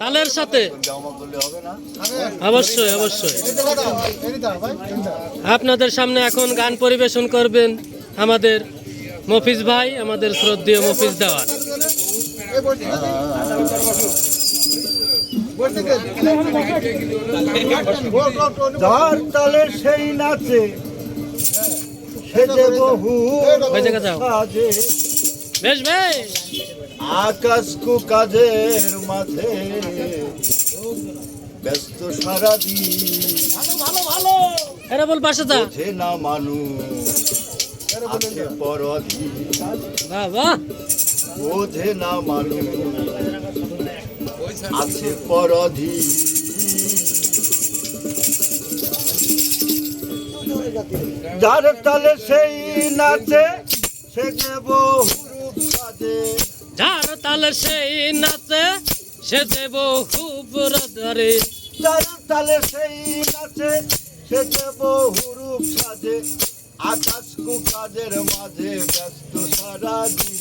তালের সাথে? অবশ্যই অবশ্যই। আপনাদের সামনে এখন গান পরিবেশন করবেন আমাদের মফিজ ভাই আমাদের শ্রদ্ধেয় মফিজ দেওয়ান। যার তালে সেই নাচে বেশ বেশ। আকাশ কু কাজের মাঝে ব্যস্ত সারাদিন এরা বল পাশে যা। বোঝে না মানুষ আছে পরধীন বাহ বাহ বোঝে না মানুষ আছে পরধীন যার তালে সেই নাচে সে যে সাজে যার তালে সেই নাচে সে দেব খুব ধরে যার তালে সেই নাচে সে যে বহুরূপ সাজে। আকাশ কুকাজের মাঝে ব্যস্ত সারা দিন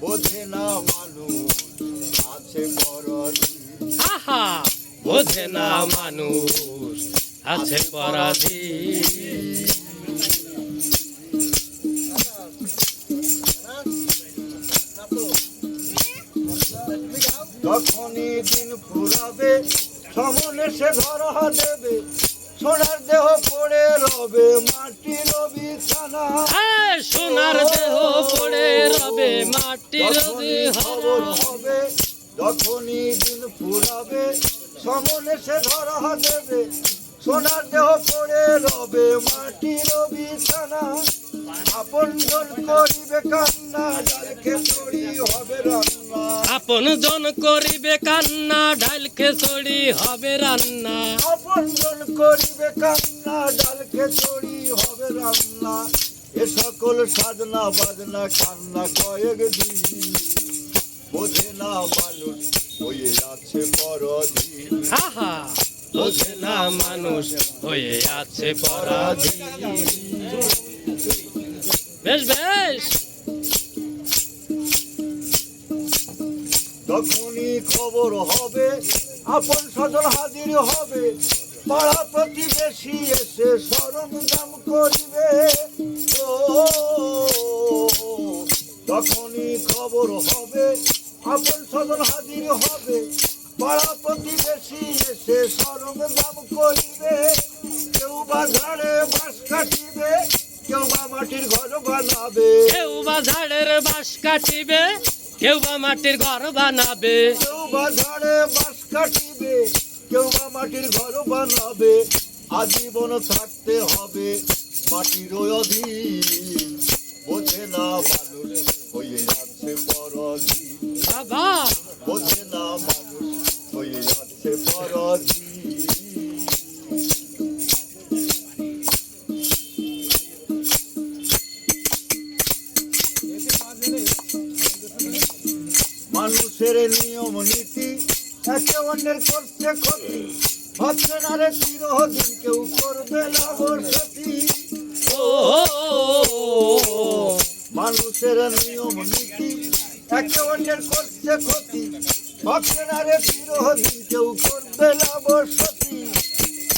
বোঝে না মানুষ আছে পরধীন আহা! বোঝে না মানুষ আছে পরাধীন যখনই দিন ফুরাবে সমনে সে ধরা দেবে সোনার দেহ পড়ে রবে মাটির বিছানা। সোনার দেহ পড়ে রবে মাটির হবে যখনই দিন ফুরাবে সমনে সে ধরা দেবে সোনার দেহ পড়ে রবে মাটির বিছানা। আপন জন করিবে কান্না যার খেচড়ি হবে রান্না। আপন করিবে কান্না ডাল খেসড়ি হবে রান্না। আপন জন করিবে কান্না ডাল খেচড়ি হবে রান্না। এ সকল সাজনা বাজনা কান্না কয়েক দিন। বোঝে না মানুষ হয়ে আছে পরদিন আহা বোঝে না মানুষ হয়ে আছে পরাধীন। বেশ বেশ। তখনই খবর হবে, আপন স্বজন হাজির হবে। পাড়া প্রতিবেশী এসে সরঞ্জাম করিবে। তখনই খবর হবে, আপন স্বজন হাজির হবে। পাড়া প্রতিবেশী এসে সরঞ্জাম করিবে। কেউ বা ঝাড়ে বাঁশ কাটিবে কেউ বা মাটির ঘর বানাবে। কেউ বা ঝাড়ের বাঁশ কাটিবে কেউ বা মাটির ঘর বানাবে। কেউ বা ঝাড়ে বাঁশ কাটিবে কেউ বা মাটির ঘর বানাবে। আজীবন থাকতে হবে মাটির অধীন। বোঝে না মানুষ হয়ে যাচ্ছে পরধীন। বাবা! বোঝে না মানুষ হয়ে যাচ্ছে পরধীন। মানুষের নিয়ম নীতি একে অন্যের করছে ক্ষতি। ভাবছে না রে চিরদিন কেউ করবে বসতি ও মানুষের নিয়ম নীতি একে অন্যের করছে ক্ষতি। ভাবছে না রে চিরদিন কেউ করবে না বসতি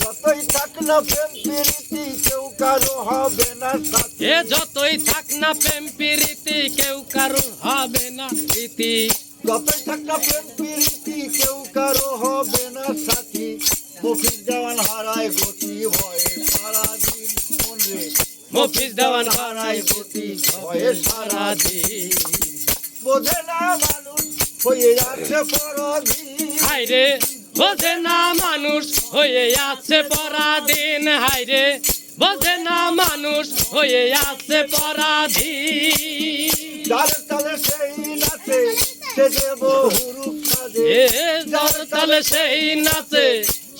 যতই থাক না প্রেম প্রীতি কেউ কারও হবে না সাথী। যতই থাক না প্রেম প্রীতি কেউ কারও হবে না ইতি যতই থাক না প্রেম প্রীতি কেউ কারও হবে না সাথী। মফিস দেওয়ান হারায় গতি ভয়ে সারাদিন মনে। মফিজ দেওয়ান হারায় গতি ভয়ে সারাদিন। বোঝে না মানুষ হয়ে যাচ্ছে পরদিন হাইরে বোঝে না মানুষ হয়ে আছে পরাধীন। হাইরে বোঝে না মানুষ হয়ে আছে পরাধীন। তালে সেই নাচে সে দেব হুরুপ সাজে যার তালে সেই নাচে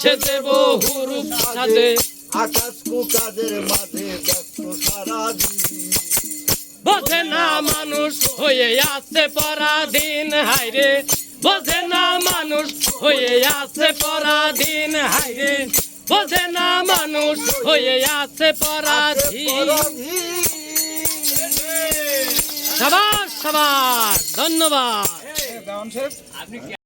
সে দেব হুরুপ সাজে। আকাশ কুকাদের মাঝে ব্যস্ত সারাদিন। বোঝে না মানুষ হয়ে আছে পরাধীন হাইরে বোঝে না মানুষ হয়ে আছে পরাধীন হাইরে বোঝে না মানুষ হয়ে আছে পরাধীন। পরধীন। সাবাস সাবাস ধন্যবাদ